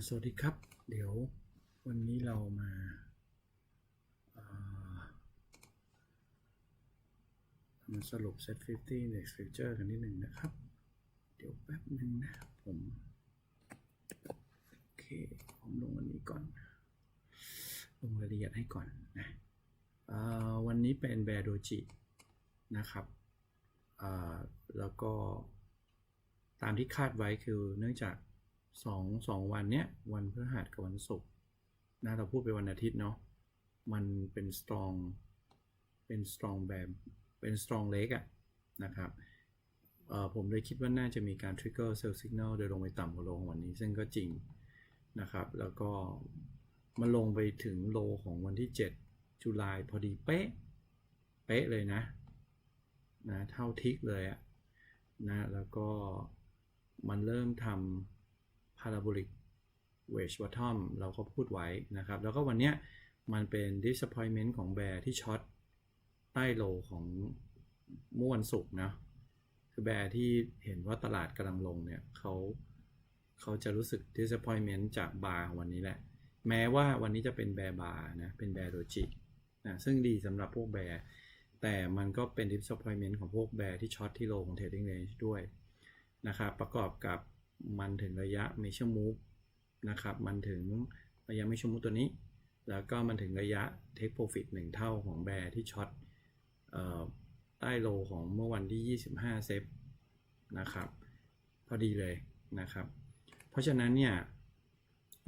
สวัสดีครับ เดี๋ยววันนี้เรามาเอ่อมาสรุป Set 50 Index Future กันนิดหนึ่งนะครับ เดี๋ยวแป๊บหนึ่งนะผม โอเค ผมลงอันนี้ก่อน ลงรายละเอียดให้ก่อนนะวันนี้เป็นแบร์โดจินะครับแล้วก็ตามที่คาดไว้คือเนื่องจาก สองสองวันเนี้ยวันพฤหัสกับวันศุกร์นะเราพูดไปวันอาทิตย์เนาะมันเป็น strong เป็น strong แบบเป็น strong leg อะนะครับผมเลยคิดว่าน่าจะมีการ trigger sell signal โดยลงไปต่ำกว่าโลของวันนี้ ซึ่งก็จริงนะครับ แล้วก็มาลงไปถึงโลของวันที่ 7 จุลายพอดีเป๊ะ เป๊ะเลยนะนะ เท่าทิกเลยอะนะ แล้วก็มันเริ่มทำ parabolic wedge bottom เราก็พูดไว้นะครับ แล้วก็วันนี้มันเป็น disappointment ของแบร์ที่ช็อตใต้โลของเมื่อวันศุกร์นะคือแบร์ที่เห็นว่าตลาดกำลังลงเนี่ยเขาเขาจะรู้สึก disappointment จากบาร์วันนี้แหละ แม้ว่าวันนี้จะเป็นแบร์บาร์นะ เป็นแบร์โดจินะซึ่งดีสำหรับพวกแบร์แต่มันก็เป็น disappointment ของพวกแบร์ที่ช็อตที่โลของ trading range ด้วยนะครับประกอบกับ มันถึงระยะ measure move นะครับ มันถึงระยะ measure move ตัวนี้ แล้วก็มันถึงระยะ take profit 1 เท่าของแบร์ที่ช็อตออใต้โลของเมื่อวันที่ 25 เซฟนะครับ พอดีเลยนะครับ เพราะฉะนั้นเนี่ย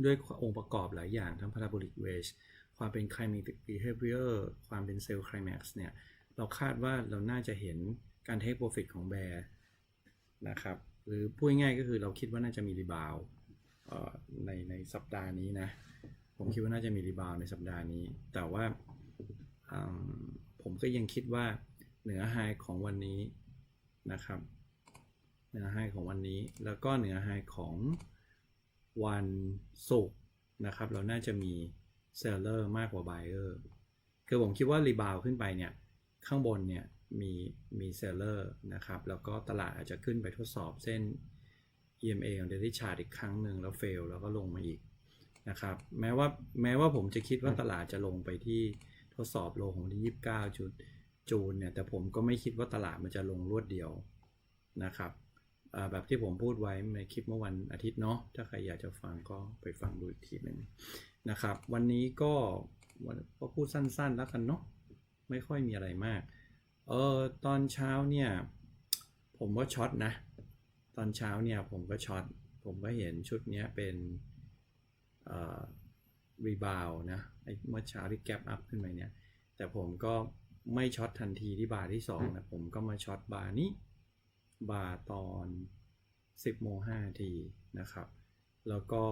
ด้วยองค์ประกอบหลายอย่างทั้ง parabolic wedge ความเป็น climatic behavior ความเป็น cell climax เนี่ย เราคาดว่าเราน่าจะเห็นการ take profit ของแบร์นะครับ หรือพูดง่ายๆก็คือเราคิดว่าน่าจะมีรีบาวในในสัปดาห์นี้นะ ผมคิดว่าน่าจะมีรีบาวในสัปดาห์นี้ แต่ว่าผมก็ยังคิดว่าเหนือไฮของวันนี้นะครับ เหนือไฮของวันนี้ แล้วก็เหนือไฮของวันศุกร์นะครับ เราน่าจะมีเซลเลอร์มากกว่าไบเออร์คือผมคิดว่ารีบาวขึ้นไปเนี่ย ข้างบนเนี่ย มีมีเซลเลอร์นะครับ แล้วก็ตลาดอาจจะขึ้นไปทดสอบเส้น EMA ของ Daily Chart อีกครั้งหนึ่งแล้วเฟลแล้วก็ลงมาอีกนะครับแม้ว่าแม้ว่าผมจะคิดว่าตลาดจะลงไปที่ทดสอบโลของที่29จุดจูนเนี่ยแต่ผมก็ไม่คิดว่าตลาดมันจะลงรวดเดียวนะครับอ่าแบบที่ผมพูดไว้ในคลิปเมื่อวันอาทิตย์เนาะถ้าใครอยากจะฟังก็ไปฟังดูอีกทีหนึ่งนะครับ วันนี้ก็วันก็พูดสั้นๆแล้วกันเนาะไม่ค่อยมีอะไรมาก เออตอนเช้าเนี่ย ผมก็ช็อตนะ ตอนเช้าเนี่ยผมก็ช็อต ผมก็เห็นชุดเนี้ยเป็นเอ่อรีบาวนะไอ้เมื่อเช้าที่แกปอัพขึ้นไปเนี่ย แต่ผมก็ไม่ช็อตทันทีที่บาร์ที่2นะผมก็มาช็อตบาร์นี้ บาร์ตอน 10โมง5นาทีนะครับ แล้วก็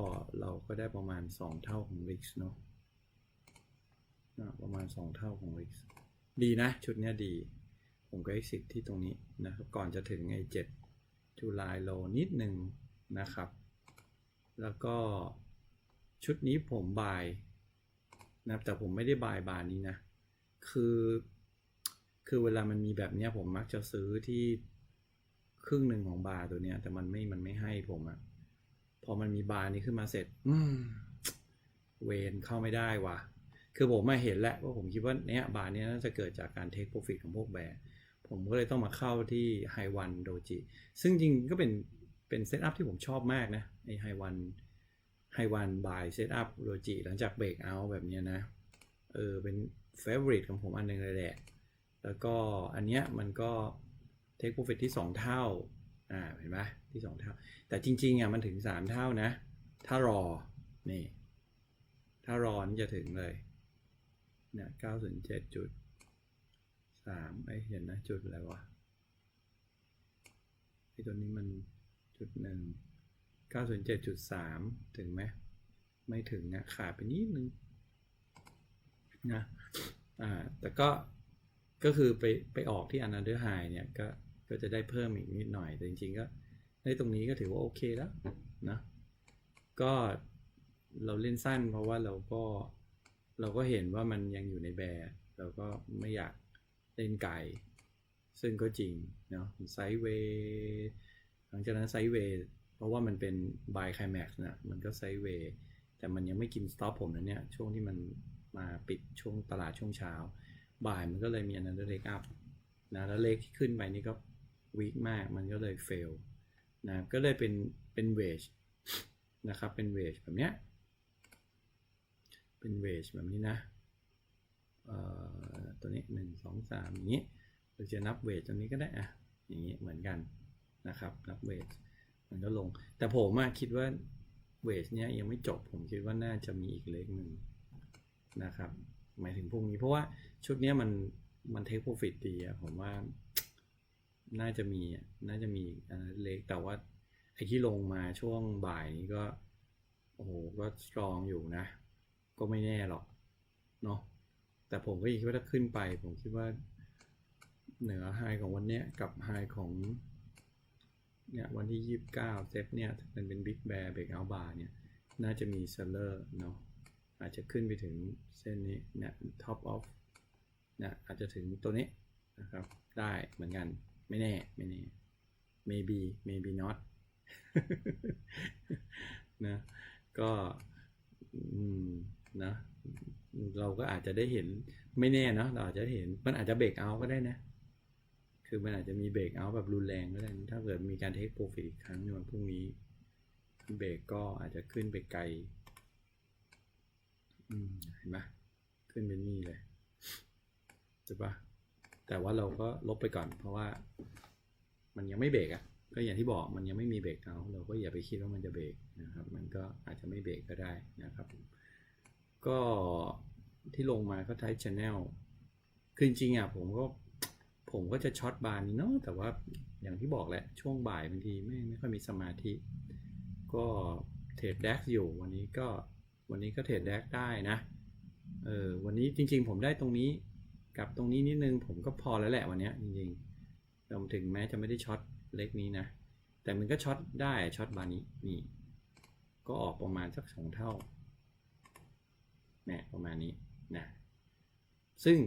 เราก็ได้ประมาณ 2 เท่าของ RIX เนาะนะประมาณ 2 เท่าของ RIX ดีนะ ชุดเนี้ยดี ผมก็ exit ที่ตรงนี้นะครับ ก่อนจะถึงไอ้7จุลายโลนิดหนึ่งนะครับ แล้วก็ชุดนี้ผมบายนะแต่ผมไม่ได้บายบานนี้นะ คือ คือเวลามันมีแบบเนี้ยผมมักจะซื้อที่ครึ่งหนึ่งของบาร์ตัวเนี้ย แต่มันไม่ มันไม่ให้ผมอะพอมันมีบาร์นี้ขึ้นมาเสร็จ อืม เวนเข้าไม่ได้ว่ะ คือผมมาเห็นแล้วว่าผมคิดว่าเนี้ยบาร์เนี้ยน่าจะเกิดจากการเทคโปรฟิตของพวกแบร์ ผมก็เลยต้องมาเข้าที่ไฮวันโดจิซึ่งจริงก็เป็นเป็นเซตอัพที่ผมชอบมากนะไอไฮวันไฮวันบายเซตอัพโดจิหลังจากเบรกเอาแบบนี้นะ เออเป็นเฟเวอริตของผมอันหนึงเลยแหละ แล้วก็อันเนี้ยมันก็เทคโปรฟิตที่ 2 เท่า อ่า เห็นไหมที่ 2 เท่า แต่จริงๆอะมันถึง 3 เท่านะ ถ้ารอ นี่ ถ้ารอนี่จะถึงเลยเนี่ย907จุด สามไอเห็นนะ จุดอะไรวะไอตัวนี้มันจุดหนึ่งเก้าศูนย์เจ็ดจุดสามถึงไหมไม่ถึงนะขาดไปนิดนึงนะอ่าแต่ก็ก็คือไปไปออกที่ another high เนี่ยก็ก็จะได้เพิ่มอีกนิดหน่อย แต่จริงๆก็ได้ตรงนี้ก็ถือว่าโอเคแล้วนะก็เราเล่นสั้นเพราะว่าเราก็เราก็เห็นว่ามันยังอยู่ในแบร์เราก็ไม่อยาก เล่นไกลซึ่งก็จริงเนาะไซเวย์หลังจากนั้นไซเวย์พราะว่ามันเป็น buy climax นะมันก็ไซเวย์แต่มันยังไม่กิน stop ผมนะเนี่ย ช่วงที่มันมาปิดช่วงตลาดช่วงเช้า บ่ายมันก็เลยมี another leg up นะแล้วเลขที่ขึ้นไปนี่ก็ weak มากมันก็เลย fail นะก็เลยเป็นเป็น wedge นะครับเป็น wedge แบบเนี้ยเป็น wedge แบบนี้นะ ตัวนี้หนึ่งสองสามอย่างนี้เราจะนับ wedge ตรงนี้ก็ได้อะอย่างนี้เหมือนกันนะครับนับ wedge มันก็ลง แต่ผมคิดว่า wedge เนี้ยยังไม่จบผมคิดว่าน่าจะมีอีกเลขหนึ่งนะครับ หมายถึงพรุ่งนี้เพราะว่าชุดนี้มันมันเทคโปรฟิตดีอะผมว่าน่าจะมีน่าจะมีอันเล็กแต่ว่าไอ้ที่ลงมาช่วงบ่ายนี้ก็ โอ้โห ก็สตรองอยู่นะ ก็ไม่แน่หรอก เนาะ แต่ผมก็คิดว่าถ้าขึ้นไป ผมคิดว่าเหนือไฮของวันนี้กับไฮของเนี่ยวันที่ยี่สิบเก้าเซฟเนี่ยมันเป็นบิ๊กแบร์เบรกเอาบาร์เนี่ย น่าจะมีเซลเลอร์เนาะอาจจะขึ้นไปถึงเส้นนี้เนี่ยท็อปออฟเนี่ยอาจจะถึงตัวนี้นะครับได้เหมือนกันไม่แน่ ไม่แน่ maybe maybe not นะก็ อืม นะ เราก็อาจจะได้เห็นไม่แน่เนาะเราอาจจะเห็นมันอาจจะเบรกเอาก็ได้นะ คือมันอาจจะมีเบรกเอาแบบรุนแรงก็ได้ ถ้าเกิดมีการเทคโปรฟิตอีกครั้งในวันพรุ่งนี้เบรกก็อาจจะขึ้นไปไกลอืมเห็นไหมขึ้นไปนี่เลยใช่ปะแต่ว่าเราก็ลบไปก่อน เพราะว่า มันยังไม่เบรกอะ่ะก็อย่างที่บอกมันยังไม่มีเบรกเอาเราก็อย่าไปคิดว่ามันจะเบรกนะครับ มันก็อาจจะไม่เบรกก็ได้นะครับ ก็ที่ลงมาก็ใช้ channel คือจริงๆอะผมก็ผมก็จะช็อตบานนี้เนาะแต่ว่าอย่างที่บอกแหละช่วงบ่ายบางทีไม่ไม่ค่อยมีสมาธิ ก็เทรดแดกอยู่วันนี้ก็วันนี้ก็เทรดแดกได้นะเออวันนี้จริง ๆ ผมได้ตรงนี้กับตรงนี้นิดนึงผมก็พอแล้วแหละวันเนี้ยจริงๆรวมถึงแม้จะไม่ได้ช็อตเล็กนี้นะ แต่มันก็ช็อตได้ช็อตบานนี้นี่ก็ออกประมาณสักสองเท่า นี่ยประมาณนี้นะซึ่ง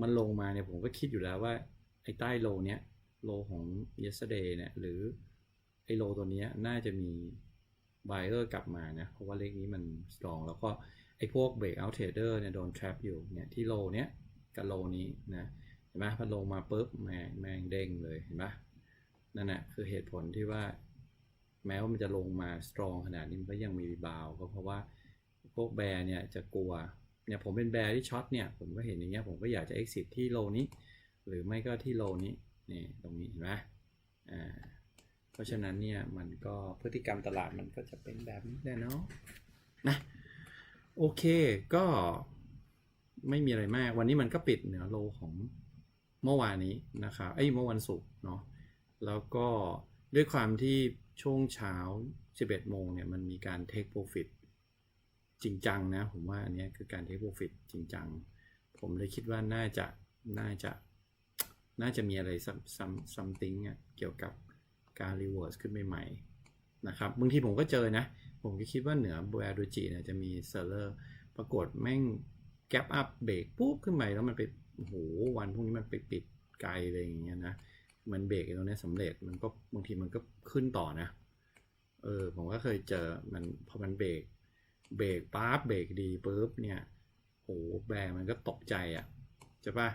มันลงมาเนี่ยผมก็คิดอยู่แล้วว่า ไอ้ใต้โลเนี้ยโลของ yesterday เนี่ยหรือไอ้โลตัวเนี้ยน่าจะมี buyer กลับมานะเพราะว่าเลขนี้มัน strong แล้วก็ไอ้พวก breakout trader เนี่ยโดน trap อยู่เนี่ยที่โลเนี้ยกับโลนี้นะเห็นไหมพอลงมาปุ๊บแมงแมงเด้งเลยเห็นไหมนั่นแหละคือเหตุผลที่ว่า แม้ว่ามันจะลงมา strong ขนาดนี้มันก็ยังมีรีบาวก็เพราะว่า พวกแบร์เนี่ยจะกลัวเนี่ยผมเป็นแบร์ที่ช็อตเนี่ยผมก็เห็นอย่างเงี้ยผมก็อยากจะ exit ที่โลนี้ หรือไม่ก็ที่โลนี้นี่ตรงนี้เห็นไหมอ่าเพราะฉะนั้นเนี่ยมันก็พฤติกรรมตลาดมันก็จะเป็นแบบนี้แหละเนาะนะโอเคก็ไม่มีอะไรมากวันนี้มันก็ปิดเหนือโลของเมื่อวานนี้นะครับไอ้ยเมื่อวันศุกร์เนาะแล้วก็ด้วยความที่ช่วงเช้า 11 โมงเนี่ยมันมีการ take profit จริงจังนะ ผมว่าอันนี้คือการ take profit จริงจัง ผมเลยคิดว่าน่าจะน่าจะ น่าจะมีอะไร some something อะเกี่ยวกับการ reverse ขึ้นใหม่ๆนะครับบางทีผมก็เจอนะ ผมก็คิดว่าเหนือ b บ a โดจิเนี่ยจะมี seller ปรากฏแม่ง gap up เบรกปุ๊บขึ้นไปแล้วมันไปโอ้โหวันพวกนี้มันไปปิดไกลเลยอย่างเงี้ยนะมันเบรกตรงนี้สำเร็จมันก็บางทีมันก็ขึ้นต่อนะเออผมก็เคยเจอมันพอมันเบรก เบรกปั๊บเบรกดีปุ๊บเนี่ยโหแบร์มันก็ตกใจอะ่ะใช่ปะ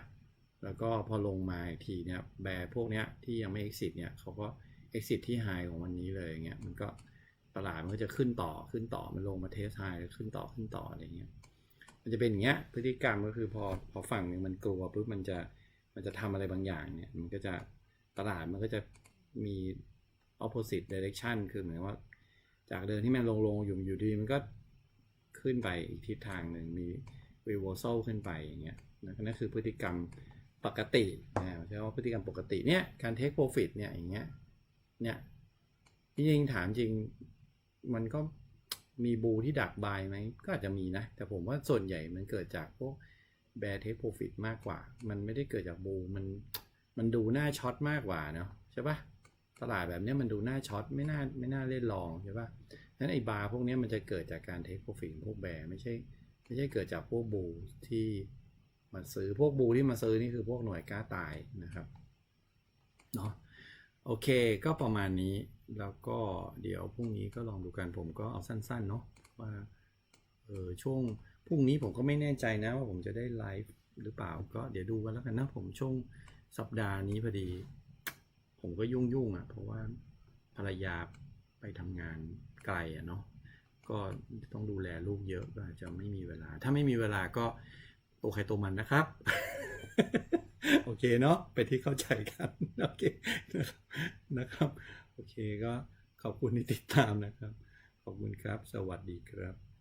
แล้วก็พอลงมาอีกทีเนี่ยแบร์พวกเนี้ยที่ยังไม่ exit เนี่ยเขาก็ exit ที่ high ของวันนี้เลยเงี้ยมันก็ตลาดมันก็จะขึ้นต่อขึ้นต่อมันลงมาเทส high แล้วขึ้นต่อขึ้นต่ออะไรเงี้ยมันจะเป็นอย่างเงี้ยพฤติกรรมก็คือพอพอฝั่งหนึ่งมันกลัวปุ๊บมันจะมันจะทำอะไรบางอย่างเนี่ยมันก็จะตลาดมันก็จะมี opposite direction คือเหมือนว่า จากเดินที่มันลงลงอยู่อยู่ดีมันก็ ขึ้นไปอีกทิศทางหนึ่งมี reversal ขึ้นไปอย่างเงี้ยนั่นคือพฤติกรรมปกตินะใช่ว่าพฤติกรรมปกติเนี่ยการ take profit เนี่ยอย่างเงี้ยเนี่ยจริงๆถามจริงมันก็มีบูที่ดักบายไหมก็อาจจะมีนะ แต่ผมว่าส่วนใหญ่มันเกิดจากพวก bear take profit มากกว่า มันไม่ได้เกิดจากบูมันมันดูหน้าช็อตมากกว่าเนาะใช่ปะตลาดแบบนี้มันดูหน้าช็อตไม่น่าไม่น่าเล่นลองใช่ปะ นั้นไอ้บาร์พวกนี้มันจะเกิดจากการเทคโปรฟิตพวกแบร์ไม่ใช่ไม่ใช่เกิดจากพวกบูที่มาซื้อพวกบูที่มาซื้อนี่คือพวกหน่วยกล้าตายนะครับเนาะโอเคก็ประมาณนี้แล้วก็เดี๋ยวพรุ่งนี้ก็ลองดูกันผมก็เอาสั้นๆเนาะว่าเออช่วงพรุ่งนี้ผมก็ไม่แน่ใจนะว่าผมจะได้ไลฟ์หรือเปล่าก็เดี๋ยวดูกันแล้วกันนะผมช่วงสัปดาห์นี้พอดี ผมก็ยุ่งยุ่งๆอะเพราะว่าภรรยา ไปทำงานไกลอะเนาะก็ต้องดูแลลูกเยอะก็อาจจะไม่มีเวลา ถ้าไม่มีเวลาก็ตัวใครตัวมันนะครับ โอเคเนาะไปที่เข้าใจกันโอเคนะครับ โอเคก็ขอบคุณที่ติดตามนะครับ ขอบคุณครับ สวัสดีครับ